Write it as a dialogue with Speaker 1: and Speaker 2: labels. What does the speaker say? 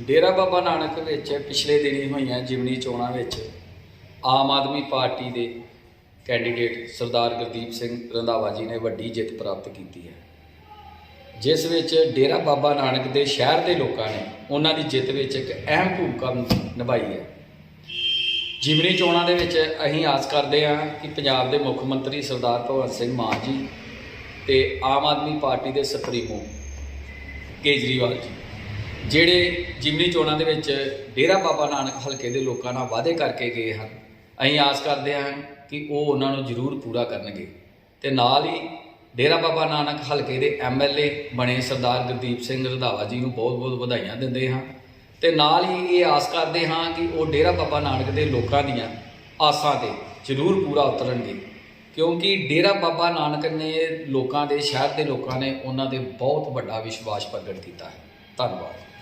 Speaker 1: ਡੇਰਾ ਬਾਬਾ ਨਾਨਕ ਵਿੱਚ ਪਿਛਲੇ ਦਿਨੀ ਹੋਈਆਂ ਜਿਮਨੀ ਚੋਣਾਂ ਵਿੱਚ ਆਮ ਆਦਮੀ ਪਾਰਟੀ ਦੇ ਕੈਂਡੀਡੇਟ ਸਰਦਾਰ ਗੁਰਦੀਪ ਸਿੰਘ ਰੰਧਾਵਾ ਜੀ ਨੇ ਵੱਡੀ ਜਿੱਤ ਪ੍ਰਾਪਤ ਕੀਤੀ ਹੈ। ਜਿਸ ਵਿੱਚ ਡੇਰਾ ਬਾਬਾ ਨਾਨਕ ਦੇ ਸ਼ਹਿਰ ਦੇ ਲੋਕਾਂ ਨੇ ਉਹਨਾਂ ਦੀ ਜਿੱਤ ਵਿੱਚ ਇੱਕ ਅਹਿਮ ਭੂਮਿਕਾ ਨਿਭਾਈ ਹੈ। ਜਿਮਨੀ ਚੋਣਾਂ ਦੇ ਵਿੱਚ ਅਸੀਂ ਆਸ ਕਰਦੇ ਹਾਂ ਕਿ ਪੰਜਾਬ ਦੇ ਮੁੱਖ ਮੰਤਰੀ ਸਰਦਾਰ ਭਗਵੰਤ ਸਿੰਘ ਮਾਨ ਜੀ ਤੇ ਆਮ ਆਦਮੀ ਪਾਰਟੀ ਦੇ ਸੁਪਰੀਮੋ ਕੇਜਰੀਵਾਲ ਜੀ ਜਿਹੜੇ ਜਿਮਨੀ ਚੋਣਾਂ ਦੇ ਵਿੱਚ ਡੇਰਾ ਬਾਬਾ ਨਾਨਕ ਹਲਕੇ ਦੇ ਲੋਕਾਂ ਨਾਲ ਵਾਅਦੇ ਕਰਕੇ ਗਏ ਹਨ, ਅਸੀਂ ਆਸ ਕਰਦੇ ਹਾਂ ਕਿ ਉਹ ਉਹਨਾਂ ਨੂੰ ਜ਼ਰੂਰ ਪੂਰਾ ਕਰਨਗੇ ਤੇ ਨਾਲ ਹੀ ਡੇਰਾ ਬਾਬਾ ਨਾਨਕ ਹਲਕੇ ਦੇ ਐਮਐਲਏ ਬਣੇ ਸਰਦਾਰ ਗੁਰਦੀਪ ਸਿੰਘ ਰੰਧਾਵਾ ਜੀ ਨੂੰ ਬਹੁਤ-ਬਹੁਤ ਵਧਾਈਆਂ ਦਿੰਦੇ ਹਾਂ ਤੇ ਨਾਲ ਹੀ ਇਹ ਆਸ ਕਰਦੇ ਹਾਂ ਕਿ ਉਹ ਡੇਰਾ ਬਾਬਾ ਨਾਨਕ ਦੇ ਲੋਕਾਂ ਦੀਆਂ ਆਸਾਂ ਤੇ ਜ਼ਰੂਰ ਪੂਰਾ ਉਤਰਨਗੇ, ਕਿਉਂਕਿ ਡੇਰਾ ਬਾਬਾ ਨਾਨਕ ਨੇ ਲੋਕਾਂ ਦੇ, ਸ਼ਹਿਰ ਦੇ ਲੋਕਾਂ ਨੇ ਉਹਨਾਂ 'ਤੇ ਬਹੁਤ ਵੱਡਾ ਵਿਸ਼ਵਾਸ ਪ੍ਰਗਟ ਕੀਤਾ ਹੈ। ਧੰਨਵਾਦ।